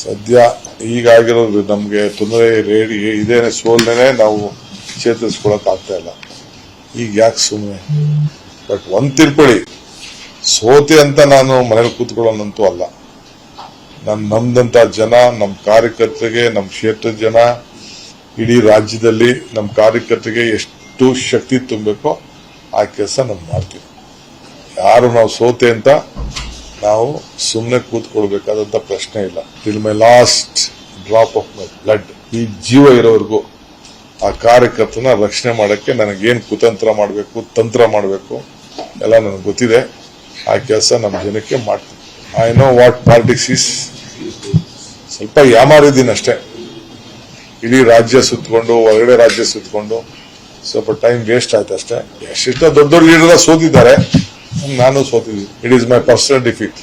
ಸದ್ಯ ಈಗಾಗಿರೋದು ನಮಗೆ ತೊಂದರೆ ರೇಡಿ ಇದೇನೆ ಸೋಲ್ನೇ ನಾವು ಚೇತರಿಸ್ಕೊಳಕ್ ಆಗ್ತಾ ಇಲ್ಲ. ಈಗ ಯಾಕೆ ಸುಮ್ಮನೆ ಬಟ್ ಒಂದ್ ತಿಳ್ಕೊಳ್ಳಿ, ಸೋತೆ ಅಂತ ನಾನು ಮನೇಲಿ ಕೂತ್ಕೊಳ್ಳೋನಂತೂ ಅಲ್ಲ. ನಾನು ನಮ್ದಂತ ಜನ ನಮ್ಮ ಕಾರ್ಯಕರ್ತರಿಗೆ ನಮ್ಮ ಕ್ಷೇತ್ರದ ಜನ, ಇಡೀ ರಾಜ್ಯದಲ್ಲಿ ನಮ್ಮ ಕಾರ್ಯಕರ್ತರಿಗೆ ಎಷ್ಟು ಶಕ್ತಿ ತುಂಬಬೇಕೋ ಆ ಕೆಲಸ ನಾವು ಮಾಡ್ತೀವಿ ಯಾರು ನಾವು ಸೋತೆ ಅಂತ ನಾವು ಸುಮ್ಮನೆ ಕೂತ್ಕೊಳ್ಬೇಕಾದಂತ ಪ್ರಶ್ನೆ ಇಲ್ಲ. Till my last drop of my blood ಈ ಜೀವ ಇರೋವರೆಗೂ ಆ ಕಾರ್ಯಕರ್ತನ ರಕ್ಷಣೆ ಮಾಡಕ್ಕೆ ನನಗೇನು ಕುತಂತ್ರ ಮಾಡಬೇಕು, ತಂತ್ರ ಮಾಡಬೇಕು ಎಲ್ಲ ನನಗೆ ಗೊತ್ತಿದೆ. ಆ ಕೆಲಸ ನಮ್ಮ ಜನಕ್ಕೆ ಮಾಡ್ತೀನಿ. I know what politics is ಸ್ವಲ್ಪ ಯಾಮಾರಿದ್ದೀನಿ ಅಷ್ಟೇ. ಇಡೀ ರಾಜ್ಯ ಸುತ್ತಕೊಂಡು ಹೊರಗಡೆ ರಾಜ್ಯ ಸುತ್ತಕೊಂಡು ಸ್ವಲ್ಪ ಟೈಮ್ ವೇಸ್ಟ್ ಆಯ್ತು ಅಷ್ಟೇ ಎಷ್ಟೆಷ್ಟೋ ದೊಡ್ಡ ದೊಡ್ಡ ಲೀಡರ್ ಸೋತಿದ್ದಾರೆ. ನಾನು ಸೋತಿದ್ದೀನಿ it is my personal defeat